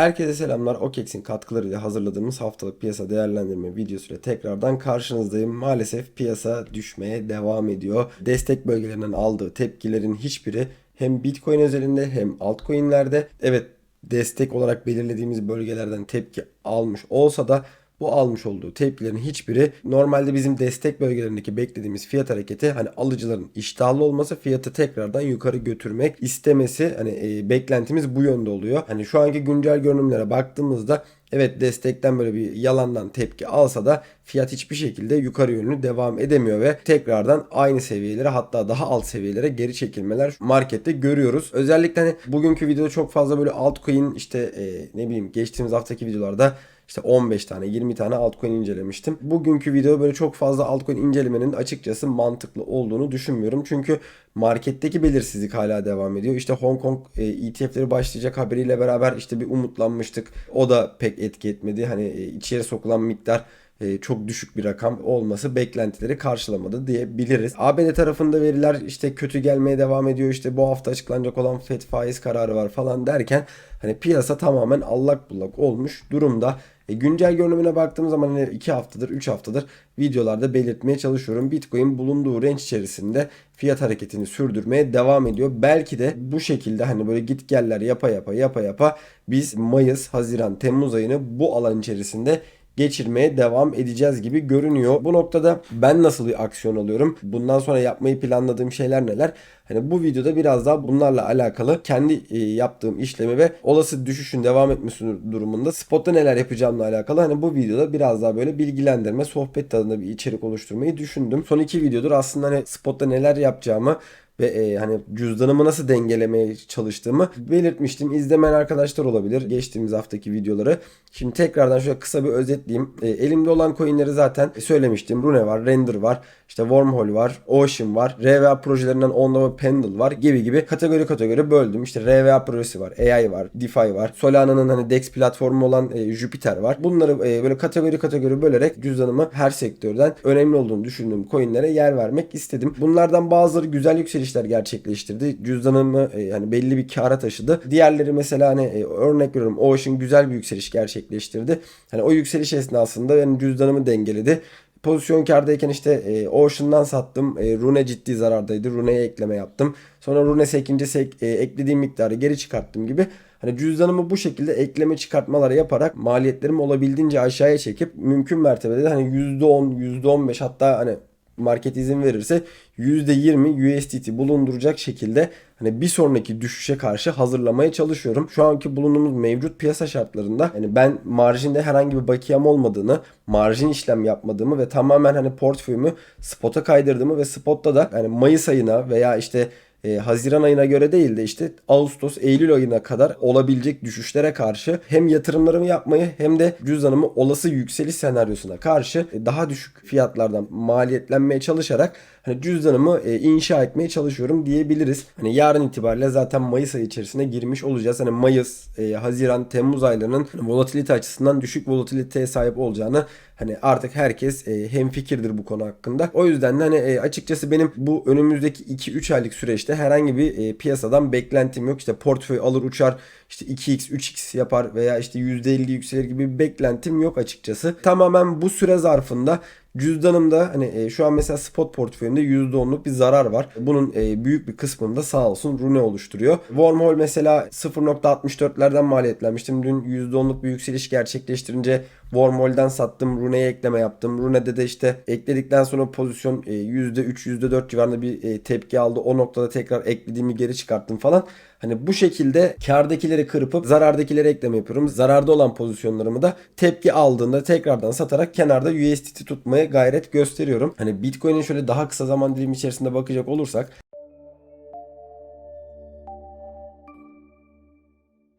Herkese selamlar. OKEX'in katkılarıyla hazırladığımız haftalık piyasa değerlendirme videosuyla tekrardan karşınızdayım. Maalesef piyasa düşmeye devam ediyor. Destek bölgelerinden aldığı tepkilerin hiçbiri hem Bitcoin özelinde hem altcoin'lerde evet destek olarak belirlediğimiz bölgelerden tepki almış olsa da bu almış olduğu tepkilerin hiçbiri normalde bizim destek bölgelerindeki beklediğimiz fiyat hareketi hani alıcıların iştahlı olması fiyatı tekrardan yukarı götürmek istemesi hani e, beklentimiz bu yönde oluyor. Hani şu anki güncel görünümlere baktığımızda evet destekten böyle bir yalandan tepki alsa da fiyat hiçbir şekilde yukarı yönlü devam edemiyor ve tekrardan aynı seviyelere hatta daha alt seviyelere geri çekilmeler markette görüyoruz. Özellikle hani bugünkü videoda çok fazla böyle altcoin işte e, ne bileyim geçtiğimiz haftaki videolarda işte 15 tane 20 tane altcoin incelemiştim. Bugünkü video böyle çok fazla altcoin incelemenin açıkçası mantıklı olduğunu düşünmüyorum. Çünkü marketteki belirsizlik hala devam ediyor. İşte Hong Kong e, ETF'leri başlayacak haberiyle beraber işte bir umutlanmıştık. O da pek etki etmedi. Hani e, içeri sokulan miktar e, çok düşük bir rakam olması beklentileri karşılamadı diyebiliriz. ABD tarafında veriler işte kötü gelmeye devam ediyor. İşte bu hafta açıklanacak olan FED faiz kararı var falan derken hani piyasa tamamen allak bullak olmuş durumda. E, güncel görünümüne baktığım zaman hani 2 haftadır 3 haftadır videolarda belirtmeye çalışıyorum. Bitcoin bulunduğu range içerisinde fiyat hareketini sürdürmeye devam ediyor. Belki de bu şekilde hani böyle git geller yapa yapa yapa yapa biz Mayıs, Haziran, Temmuz ayını bu alan içerisinde geçirmeye devam edeceğiz gibi görünüyor. Bu noktada ben nasıl bir aksiyon alıyorum? Bundan sonra yapmayı planladığım şeyler neler? Hani bu videoda biraz daha bunlarla alakalı kendi e, yaptığım işlemi ve olası düşüşün devam etmesi durumunda spotta neler yapacağımla alakalı hani bu videoda biraz daha böyle bilgilendirme, sohbet tadında bir içerik oluşturmayı düşündüm. Son iki videodur aslında hani spotta neler yapacağımı ve e, hani cüzdanımı nasıl dengelemeye çalıştığımı belirtmiştim. İzlemeyen arkadaşlar olabilir geçtiğimiz haftaki videoları. Şimdi tekrardan şöyle kısa bir özetleyeyim. E, elimde olan coinleri zaten söylemiştim. Rune var, Render var, işte Wormhole var, Ocean var, RVA projelerinden Onlova Pendle var gibi gibi kategori kategori böldüm. İşte RVA projesi var, AI var, DeFi var, Solana'nın hani DEX platformu olan e, Jupiter var. Bunları e, böyle kategori kategori bölerek cüzdanımı her sektörden önemli olduğunu düşündüğüm coinlere yer vermek istedim. Bunlardan bazıları güzel yükselişler gerçekleştirdi. Cüzdanımı e, hani belli bir kara taşıdı. Diğerleri mesela hani e, örnek veriyorum Ocean güzel bir yükseliş gerçekleştirdi. Hani o yükseliş esnasında yani cüzdanımı dengeledi pozisyon kardayken işte e, Ocean'dan sattım. E, Rune ciddi zarardaydı. Rune'ye ekleme yaptım. Sonra Rune sekince sek, e, eklediğim miktarı geri çıkarttım gibi. Hani cüzdanımı bu şekilde ekleme çıkartmaları yaparak maliyetlerimi olabildiğince aşağıya çekip mümkün mertebede de hani %10, %15 hatta hani market izin verirse %20 USDT bulunduracak şekilde hani bir sonraki düşüşe karşı hazırlamaya çalışıyorum. Şu anki bulunduğumuz mevcut piyasa şartlarında hani ben marjinde herhangi bir bakiyem olmadığını, marjin işlem yapmadığımı ve tamamen hani portföyümü spot'a kaydırdığımı ve spotta da hani Mayıs ayına veya işte e, Haziran ayına göre değil de işte Ağustos, Eylül ayına kadar olabilecek düşüşlere karşı hem yatırımlarımı yapmayı hem de cüzdanımı olası yükseliş senaryosuna karşı e, daha düşük fiyatlardan maliyetlenmeye çalışarak hani cüzdanımı e, inşa etmeye çalışıyorum diyebiliriz. Hani yarın itibariyle zaten Mayıs ayı içerisine girmiş olacağız. Hani Mayıs, e, Haziran, Temmuz aylarının volatilite açısından düşük volatiliteye sahip olacağını Hani artık herkes e, hem fikirdir bu konu hakkında. O yüzden de hani e, açıkçası benim bu önümüzdeki 2-3 aylık süreçte herhangi bir e, piyasadan beklentim yok. İşte portföy alır uçar işte 2x 3x yapar veya işte %50 yükselir gibi bir beklentim yok açıkçası. Tamamen bu süre zarfında Cüzdanımda hani e, şu an mesela spot portföyümde %10'luk bir zarar var. Bunun e, büyük bir kısmında sağ olsun Rune oluşturuyor. Wormhole mesela 0.64'lerden maliyetlenmiştim. Dün %10'luk bir yükseliş gerçekleştirince Wormhole'den sattım. Rune'ye ekleme yaptım. Rune'de de işte ekledikten sonra pozisyon e, %3 %4 civarında bir e, tepki aldı. O noktada tekrar eklediğimi geri çıkarttım falan. Hani bu şekilde kardakileri kırpıp zarardakileri ekleme yapıyorum. Zararda olan pozisyonlarımı da tepki aldığında tekrardan satarak kenarda USDT tutmaya gayret gösteriyorum. Hani Bitcoin'in şöyle daha kısa zaman dilimi içerisinde bakacak olursak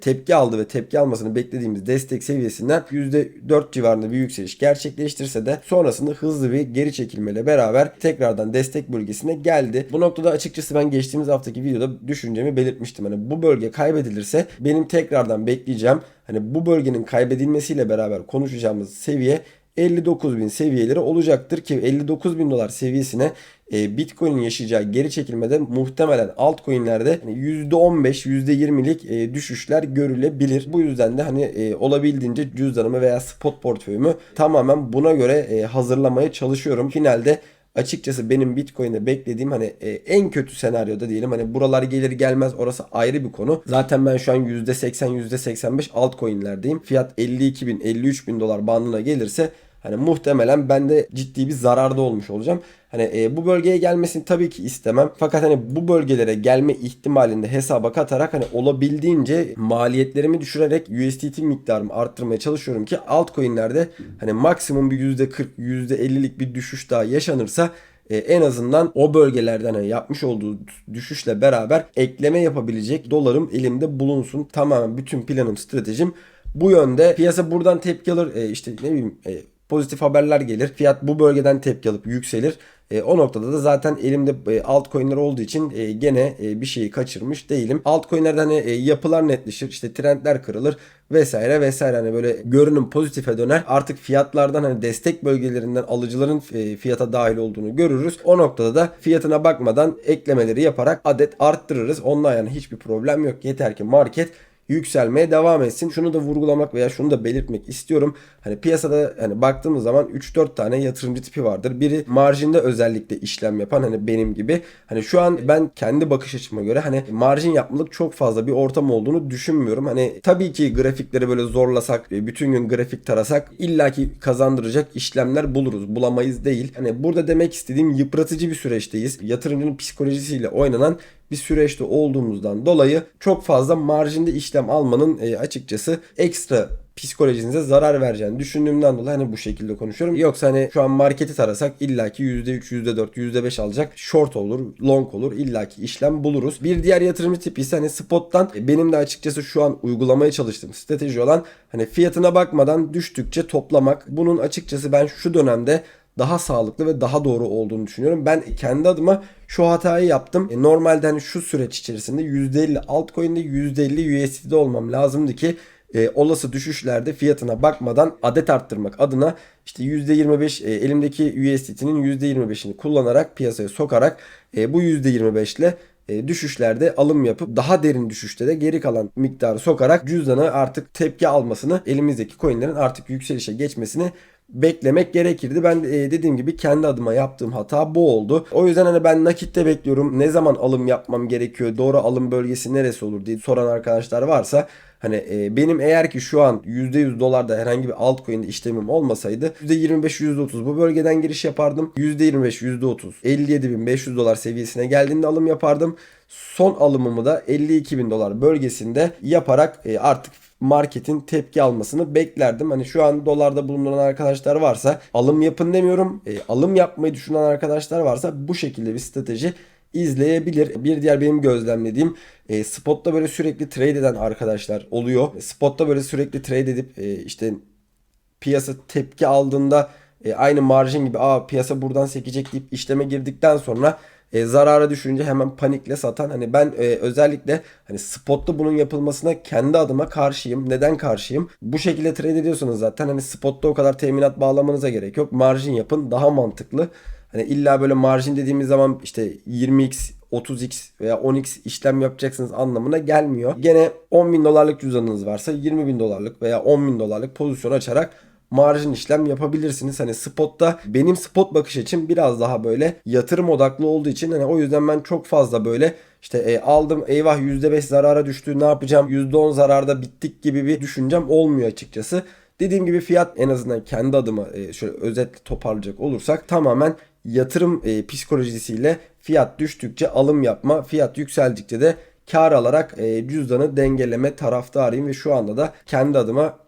tepki aldı ve tepki almasını beklediğimiz destek seviyesinden %4 civarında bir yükseliş gerçekleştirse de sonrasında hızlı bir geri çekilmeyle beraber tekrardan destek bölgesine geldi. Bu noktada açıkçası ben geçtiğimiz haftaki videoda düşüncemi belirtmiştim. Hani bu bölge kaybedilirse benim tekrardan bekleyeceğim. Hani bu bölgenin kaybedilmesiyle beraber konuşacağımız seviye 59 bin seviyeleri olacaktır ki 59 bin dolar seviyesine e, Bitcoin'in yaşayacağı geri çekilmede muhtemelen altcoin'lerde hani %15, %20'lik e, düşüşler görülebilir. Bu yüzden de hani e, olabildiğince cüzdanımı veya spot portföyümü tamamen buna göre e, hazırlamaya çalışıyorum. Finalde açıkçası benim Bitcoin'de beklediğim hani e, en kötü senaryoda diyelim hani buralar gelir gelmez orası ayrı bir konu. Zaten ben şu an %80 %85 altcoin'lerdeyim. Fiyat 52 bin 53 bin dolar bandına gelirse Hani muhtemelen ben de ciddi bir zararda olmuş olacağım. Hani e, bu bölgeye gelmesini tabii ki istemem. Fakat hani bu bölgelere gelme ihtimalinde hesaba katarak hani olabildiğince maliyetlerimi düşürerek USDT miktarımı arttırmaya çalışıyorum ki altcoin'lerde hani maksimum bir %40 %50'lik bir düşüş daha yaşanırsa e, en azından o bölgelerden hani yapmış olduğu düşüşle beraber ekleme yapabilecek dolarım elimde bulunsun. Tamamen bütün planım, stratejim bu yönde. Piyasa buradan tepki alır. E, işte ne bileyim e, pozitif haberler gelir. Fiyat bu bölgeden tepki alıp yükselir. E, o noktada da zaten elimde e, altcoin'ler olduğu için e, gene e, bir şeyi kaçırmış değilim. Altcoin'lerde hani e, yapılar netleşir, işte trendler kırılır vesaire vesaire hani böyle görünüm pozitife döner. Artık fiyatlardan hani destek bölgelerinden alıcıların e, fiyata dahil olduğunu görürüz. O noktada da fiyatına bakmadan eklemeleri yaparak adet arttırırız. Onunla yani hiçbir problem yok. Yeter ki market yükselmeye devam etsin. Şunu da vurgulamak veya şunu da belirtmek istiyorum. Hani piyasada hani baktığımız zaman 3-4 tane yatırımcı tipi vardır. Biri marjinde özellikle işlem yapan hani benim gibi. Hani şu an ben kendi bakış açıma göre hani marjin yapmalık çok fazla bir ortam olduğunu düşünmüyorum. Hani tabii ki grafikleri böyle zorlasak, e, bütün gün grafik tarasak illaki kazandıracak işlemler buluruz. Bulamayız değil. Hani burada demek istediğim yıpratıcı bir süreçteyiz. Yatırımcının psikolojisiyle oynanan bir süreçte olduğumuzdan dolayı çok fazla marjinde işlem almanın e, açıkçası ekstra psikolojinize zarar vereceğini düşündüğümden dolayı hani bu şekilde konuşuyorum. Yoksa hani şu an marketi tarasak illaki %3, %4, %5 alacak short olur, long olur illaki işlem buluruz. Bir diğer yatırımcı tipi ise hani spot'tan e, benim de açıkçası şu an uygulamaya çalıştığım strateji olan hani fiyatına bakmadan düştükçe toplamak. Bunun açıkçası ben şu dönemde daha sağlıklı ve daha doğru olduğunu düşünüyorum. Ben kendi adıma şu hatayı yaptım. E, normalde hani şu süreç içerisinde %50 altcoin'de %50 USD'de olmam lazımdı ki e, olası düşüşlerde fiyatına bakmadan adet arttırmak adına işte %25 e, elimdeki USDT'nin %25'ini kullanarak piyasaya sokarak e, bu %25 ile e, düşüşlerde alım yapıp daha derin düşüşte de geri kalan miktarı sokarak cüzdanı artık tepki almasını elimizdeki coinlerin artık yükselişe geçmesini beklemek gerekirdi. Ben e, dediğim gibi kendi adıma yaptığım hata bu oldu. O yüzden hani ben nakitte bekliyorum. Ne zaman alım yapmam gerekiyor? Doğru alım bölgesi neresi olur diye soran arkadaşlar varsa Hani e, benim eğer ki şu an %100 dolarda herhangi bir altcoin'de işlemim olmasaydı %25 %30 bu bölgeden giriş yapardım. %25 %30 57.500 dolar seviyesine geldiğinde alım yapardım. Son alımımı da 52.000 dolar bölgesinde yaparak e, artık marketin tepki almasını beklerdim. Hani şu an dolarda bulunan arkadaşlar varsa alım yapın demiyorum. E, alım yapmayı düşünen arkadaşlar varsa bu şekilde bir strateji izleyebilir. Bir diğer benim gözlemlediğim e, spotta böyle sürekli trade eden arkadaşlar oluyor. Spotta böyle sürekli trade edip e, işte piyasa tepki aldığında e, aynı marjin gibi aa piyasa buradan sekecek deyip işleme girdikten sonra e, zarara düşünce hemen panikle satan hani ben e, özellikle hani spotta bunun yapılmasına kendi adıma karşıyım. Neden karşıyım? Bu şekilde trade ediyorsanız zaten hani spotta o kadar teminat bağlamanıza gerek yok. Marjin yapın daha mantıklı. Hani illa böyle marjin dediğimiz zaman işte 20x 30x veya 10x işlem yapacaksınız anlamına gelmiyor. Gene 10 bin dolarlık cüzdanınız varsa 20 bin dolarlık veya 10 bin dolarlık pozisyon açarak marjin işlem yapabilirsiniz. Hani spotta benim spot bakış için biraz daha böyle yatırım odaklı olduğu için hani o yüzden ben çok fazla böyle işte e, aldım eyvah %5 zarara düştü ne yapacağım %10 zararda bittik gibi bir düşüncem olmuyor açıkçası. Dediğim gibi fiyat en azından kendi adıma e, şöyle özetle toparlayacak olursak tamamen yatırım e, psikolojisiyle fiyat düştükçe alım yapma, fiyat yükseldikçe de kar alarak e, cüzdanı dengeleme taraftarıyım ve şu anda da kendi adıma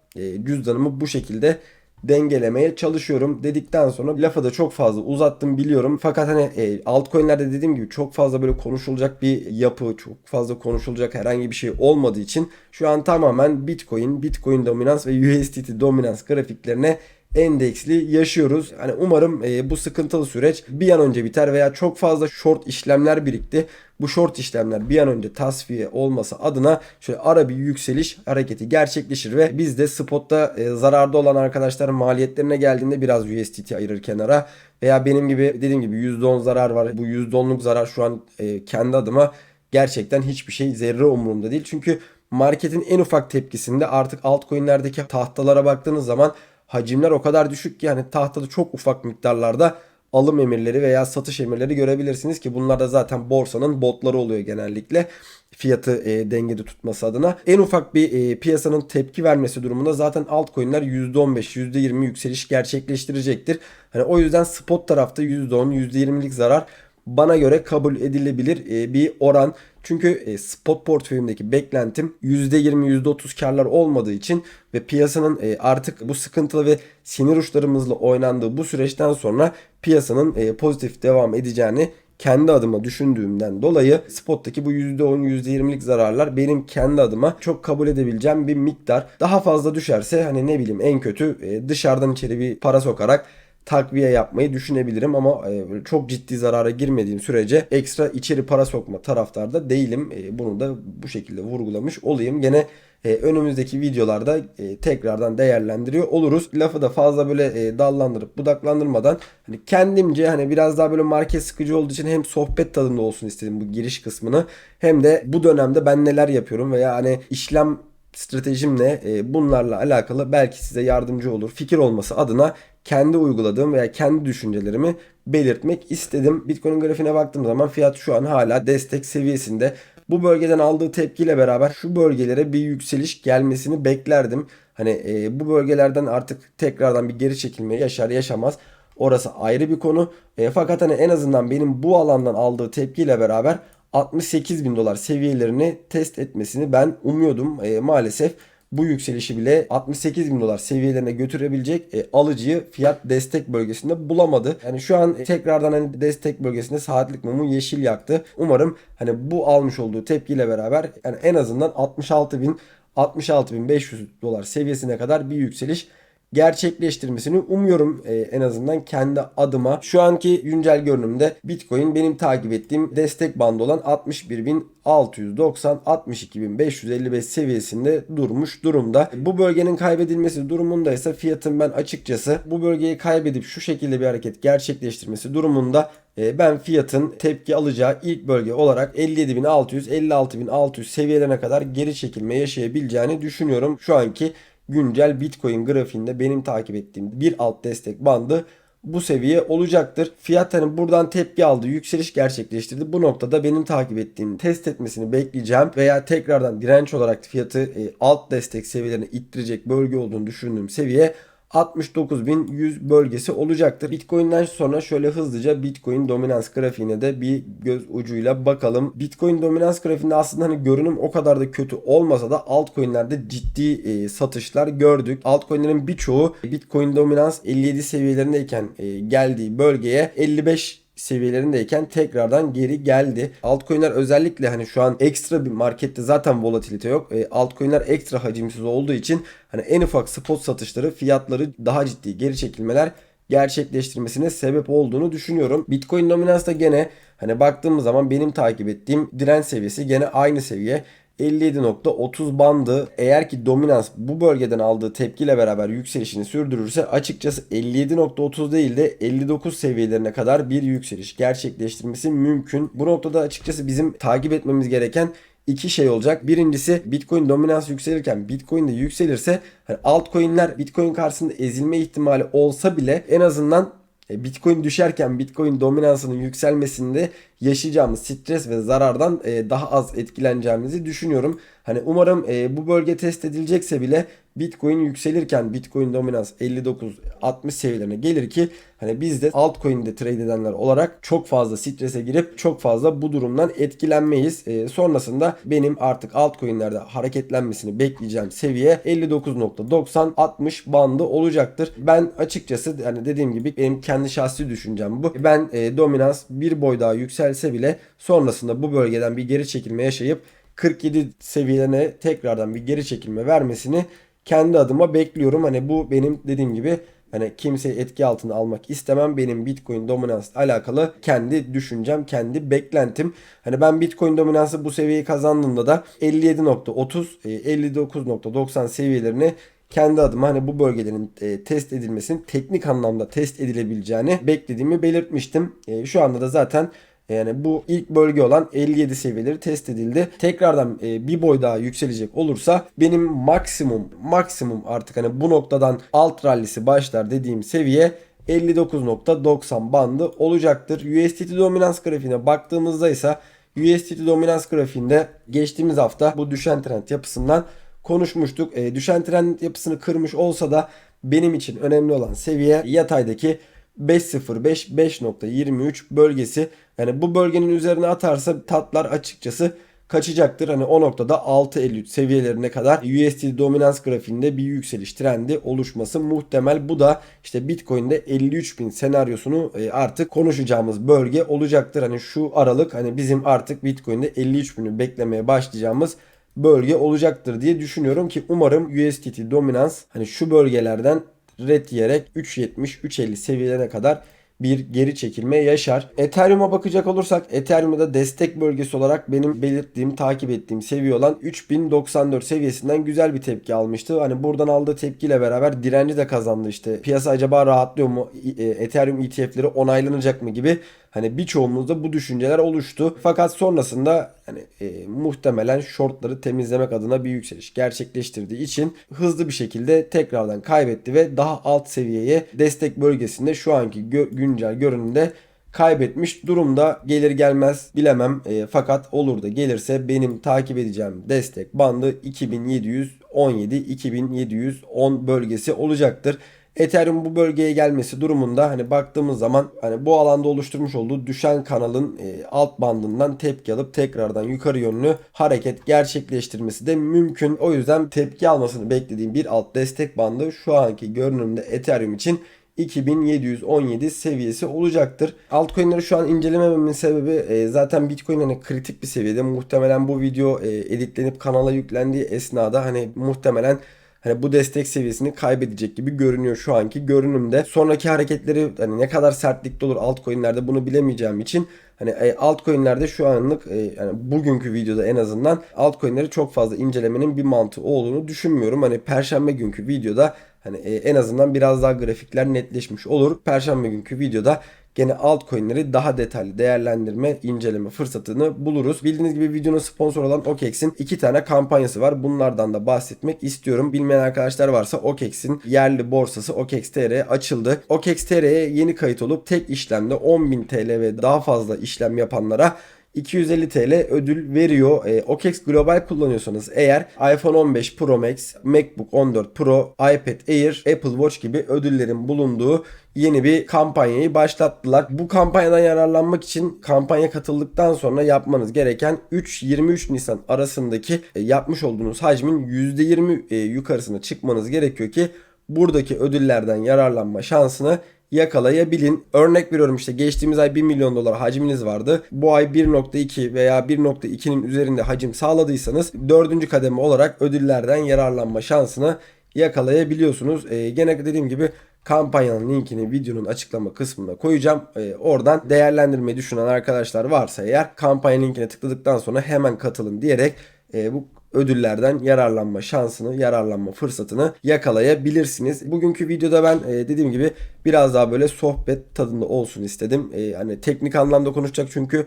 cüzdanımı bu şekilde dengelemeye çalışıyorum dedikten sonra lafı da çok fazla uzattım biliyorum. Fakat hani e, altcoin'lerde dediğim gibi çok fazla böyle konuşulacak bir yapı, çok fazla konuşulacak herhangi bir şey olmadığı için şu an tamamen Bitcoin, Bitcoin dominans ve USDT dominans grafiklerine endeksli yaşıyoruz. Hani umarım e, bu sıkıntılı süreç bir an önce biter veya çok fazla short işlemler birikti. Bu short işlemler bir an önce tasfiye olması adına şöyle ara bir yükseliş hareketi gerçekleşir ve biz de spotta e, zararda olan arkadaşların maliyetlerine geldiğinde biraz USDT ayırır kenara veya benim gibi dediğim gibi %10 zarar var. Bu %10'luk zarar şu an e, kendi adıma gerçekten hiçbir şey zerre umurumda değil. Çünkü marketin en ufak tepkisinde artık altcoin'lerdeki tahtalara baktığınız zaman hacimler o kadar düşük ki yani tahtada çok ufak miktarlarda alım emirleri veya satış emirleri görebilirsiniz ki bunlar da zaten borsanın botları oluyor genellikle fiyatı e, dengede tutması adına. En ufak bir e, piyasanın tepki vermesi durumunda zaten altcoin'ler %15, %20 yükseliş gerçekleştirecektir. Hani o yüzden spot tarafta %10, %20'lik zarar bana göre kabul edilebilir e, bir oran. Çünkü e, spot portföyümdeki beklentim %20 %30 karlar olmadığı için ve piyasanın e, artık bu sıkıntılı ve sinir uçlarımızla oynandığı bu süreçten sonra piyasanın pozitif devam edeceğini kendi adıma düşündüğümden dolayı spottaki bu %10 %20'lik zararlar benim kendi adıma çok kabul edebileceğim bir miktar. Daha fazla düşerse hani ne bileyim en kötü dışarıdan içeri bir para sokarak takviye yapmayı düşünebilirim ama e, çok ciddi zarara girmediğim sürece ekstra içeri para sokma taraftarda değilim. E, bunu da bu şekilde vurgulamış olayım. Gene e, önümüzdeki videolarda tekrardan değerlendiriyor oluruz. Lafı da fazla böyle dallandırıp budaklandırmadan hani kendimce hani biraz daha böyle market sıkıcı olduğu için hem sohbet tadında olsun istedim bu giriş kısmını hem de bu dönemde ben neler yapıyorum veya hani işlem stratejimle e, bunlarla alakalı belki size yardımcı olur. Fikir olması adına kendi uyguladığım veya kendi düşüncelerimi belirtmek istedim. Bitcoin grafiğine baktığım zaman fiyat şu an hala destek seviyesinde. Bu bölgeden aldığı tepkiyle beraber şu bölgelere bir yükseliş gelmesini beklerdim. Hani e, bu bölgelerden artık tekrardan bir geri çekilme yaşar yaşamaz. Orası ayrı bir konu. E, fakat hani en azından benim bu alandan aldığı tepkiyle beraber 68 bin dolar seviyelerini test etmesini ben umuyordum. E, maalesef bu yükselişi bile 68 bin dolar seviyelerine götürebilecek e, alıcıyı fiyat destek bölgesinde bulamadı. Yani şu an tekrardan hani destek bölgesinde saatlik mumu yeşil yaktı. Umarım hani bu almış olduğu tepkiyle beraber yani en azından 66 bin 66.500 dolar seviyesine kadar bir yükseliş gerçekleştirmesini umuyorum e, en azından kendi adıma. Şu anki güncel görünümde Bitcoin benim takip ettiğim destek bandı olan 61.690-62.555 seviyesinde durmuş durumda. Bu bölgenin kaybedilmesi durumunda ise fiyatın ben açıkçası bu bölgeyi kaybedip şu şekilde bir hareket gerçekleştirmesi durumunda e, ben fiyatın tepki alacağı ilk bölge olarak 57.600-56.600 seviyelerine kadar geri çekilme yaşayabileceğini düşünüyorum. Şu anki güncel Bitcoin grafiğinde benim takip ettiğim bir alt destek bandı bu seviye olacaktır. Fiyat hani buradan tepki aldı, yükseliş gerçekleştirdi. Bu noktada benim takip ettiğim test etmesini bekleyeceğim veya tekrardan direnç olarak fiyatı e, alt destek seviyelerine ittirecek bölge olduğunu düşündüğüm seviye 69.100 bölgesi olacaktır. Bitcoin'den sonra şöyle hızlıca Bitcoin dominans grafiğine de bir göz ucuyla bakalım. Bitcoin dominans grafiğinde aslında hani görünüm o kadar da kötü olmasa da altcoin'lerde ciddi e, satışlar gördük. Altcoin'lerin birçoğu Bitcoin dominans 57 seviyelerindeyken e, geldiği bölgeye 55 seviyelerindeyken tekrardan geri geldi. Altcoin'ler özellikle hani şu an ekstra bir markette zaten volatilite yok. E, altcoin'ler ekstra hacimsiz olduğu için hani en ufak spot satışları fiyatları daha ciddi geri çekilmeler gerçekleştirmesine sebep olduğunu düşünüyorum. Bitcoin dominans da gene hani baktığımız zaman benim takip ettiğim direnç seviyesi gene aynı seviye. 57.30 bandı eğer ki dominans bu bölgeden aldığı tepkiyle beraber yükselişini sürdürürse açıkçası 57.30 değil de 59 seviyelerine kadar bir yükseliş gerçekleştirmesi mümkün. Bu noktada açıkçası bizim takip etmemiz gereken iki şey olacak. Birincisi Bitcoin dominans yükselirken Bitcoin de yükselirse hani altcoin'ler Bitcoin karşısında ezilme ihtimali olsa bile en azından Bitcoin düşerken Bitcoin dominansının yükselmesinde yaşayacağımız stres ve zarardan e, daha az etkileneceğimizi düşünüyorum. Hani umarım e, bu bölge test edilecekse bile Bitcoin yükselirken Bitcoin dominans 59-60 seviyelerine gelir ki hani biz de altcoin'de trade edenler olarak çok fazla strese girip çok fazla bu durumdan etkilenmeyiz. E, sonrasında benim artık altcoin'lerde hareketlenmesini bekleyeceğim seviye 59.90-60 bandı olacaktır. Ben açıkçası hani dediğim gibi benim kendi şahsi düşüncem bu. Ben e, dominans bir boy daha yükselse bile sonrasında bu bölgeden bir geri çekilme yaşayıp 47 seviyelerine tekrardan bir geri çekilme vermesini kendi adıma bekliyorum. Hani bu benim dediğim gibi Hani kimseyi etki altına almak istemem. Benim Bitcoin dominansla alakalı kendi düşüncem, kendi beklentim. Hani ben Bitcoin dominansı bu seviyeyi kazandığımda da 57.30, e, 59.90 seviyelerini kendi adıma hani bu bölgelerin e, test edilmesinin teknik anlamda test edilebileceğini beklediğimi belirtmiştim. E, şu anda da zaten yani bu ilk bölge olan 57 seviyeleri test edildi. Tekrardan e, bir boy daha yükselecek olursa benim maksimum maksimum artık hani bu noktadan alt rallisi başlar dediğim seviye 59.90 bandı olacaktır. USDT dominans grafiğine baktığımızda ise USDT dominans grafiğinde geçtiğimiz hafta bu düşen trend yapısından konuşmuştuk. E, düşen trend yapısını kırmış olsa da benim için önemli olan seviye yataydaki 5.05 5.23 bölgesi. Yani bu bölgenin üzerine atarsa tatlar açıkçası kaçacaktır. Hani o noktada 6.53 seviyelerine kadar USD dominans grafiğinde bir yükseliş trendi oluşması muhtemel. Bu da işte Bitcoin'de 53.000 senaryosunu e, artık konuşacağımız bölge olacaktır. Hani şu aralık hani bizim artık Bitcoin'de 53.000'ü beklemeye başlayacağımız bölge olacaktır diye düşünüyorum ki umarım USDT dominans hani şu bölgelerden red yiyerek 3.70 3.50 seviyelerine kadar bir geri çekilme yaşar. Ethereum'a bakacak olursak Ethereum'da destek bölgesi olarak benim belirttiğim, takip ettiğim seviye olan 3094 seviyesinden güzel bir tepki almıştı. Hani buradan aldığı tepkiyle beraber direnci de kazandı işte. Piyasa acaba rahatlıyor mu? E, Ethereum ETF'leri onaylanacak mı gibi Hani birçoğumuzda bu düşünceler oluştu. Fakat sonrasında hani e, muhtemelen shortları temizlemek adına bir yükseliş gerçekleştirdiği için hızlı bir şekilde tekrardan kaybetti ve daha alt seviyeye destek bölgesinde şu anki gö- güncel görünümde kaybetmiş durumda gelir gelmez bilemem e, fakat olur da gelirse benim takip edeceğim destek bandı 2717 2710 bölgesi olacaktır. Ethereum bu bölgeye gelmesi durumunda hani baktığımız zaman hani bu alanda oluşturmuş olduğu düşen kanalın e, alt bandından tepki alıp tekrardan yukarı yönlü hareket gerçekleştirmesi de mümkün. O yüzden tepki almasını beklediğim bir alt destek bandı şu anki görünümde Ethereum için 2717 seviyesi olacaktır. Altcoin'leri şu an incelemememin sebebi e, zaten Bitcoin hani kritik bir seviyede. Muhtemelen bu video e, editlenip kanala yüklendiği esnada hani muhtemelen hani bu destek seviyesini kaybedecek gibi görünüyor şu anki görünümde. Sonraki hareketleri hani ne kadar sertlikte olur altcoin'lerde bunu bilemeyeceğim için hani e, altcoin'lerde şu anlık e, yani bugünkü videoda en azından altcoin'leri çok fazla incelemenin bir mantığı olduğunu düşünmüyorum. Hani perşembe günkü videoda hani e, en azından biraz daha grafikler netleşmiş olur. Perşembe günkü videoda gene altcoin'leri daha detaylı değerlendirme, inceleme fırsatını buluruz. Bildiğiniz gibi videonun sponsor olan OKEX'in iki tane kampanyası var. Bunlardan da bahsetmek istiyorum. Bilmeyen arkadaşlar varsa OKEX'in yerli borsası OKEX.TR açıldı. OKEX.TR'ye yeni kayıt olup tek işlemde 10.000 TL ve daha fazla işlem yapanlara 250 TL ödül veriyor. E, OKEX Global kullanıyorsanız eğer iPhone 15 Pro Max, MacBook 14 Pro, iPad Air, Apple Watch gibi ödüllerin bulunduğu yeni bir kampanyayı başlattılar. Bu kampanyadan yararlanmak için kampanya katıldıktan sonra yapmanız gereken 3-23 Nisan arasındaki e, yapmış olduğunuz hacmin %20 e, yukarısına çıkmanız gerekiyor ki buradaki ödüllerden yararlanma şansını yakalayabilin. Örnek veriyorum işte geçtiğimiz ay 1 milyon dolar hacminiz vardı. Bu ay 1.2 veya 1.2'nin üzerinde hacim sağladıysanız dördüncü kademe olarak ödüllerden yararlanma şansını yakalayabiliyorsunuz. Ee, gene dediğim gibi kampanyanın linkini videonun açıklama kısmına koyacağım. Ee, oradan değerlendirmeyi düşünen arkadaşlar varsa eğer kampanya linkine tıkladıktan sonra hemen katılın diyerek e, bu ödüllerden yararlanma şansını, yararlanma fırsatını yakalayabilirsiniz. Bugünkü videoda ben e, dediğim gibi biraz daha böyle sohbet tadında olsun istedim. E, hani teknik anlamda konuşacak çünkü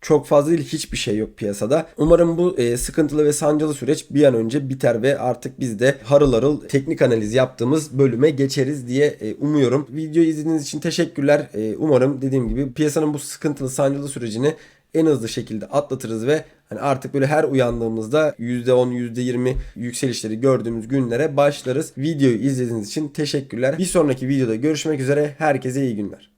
çok fazla değil hiçbir şey yok piyasada. Umarım bu e, sıkıntılı ve sancılı süreç bir an önce biter ve artık biz de harıl harıl teknik analiz yaptığımız bölüme geçeriz diye e, umuyorum. Videoyu izlediğiniz için teşekkürler. E, umarım dediğim gibi piyasanın bu sıkıntılı sancılı sürecini en hızlı şekilde atlatırız ve hani artık böyle her uyandığımızda %10 %20 yükselişleri gördüğümüz günlere başlarız. Videoyu izlediğiniz için teşekkürler. Bir sonraki videoda görüşmek üzere. Herkese iyi günler.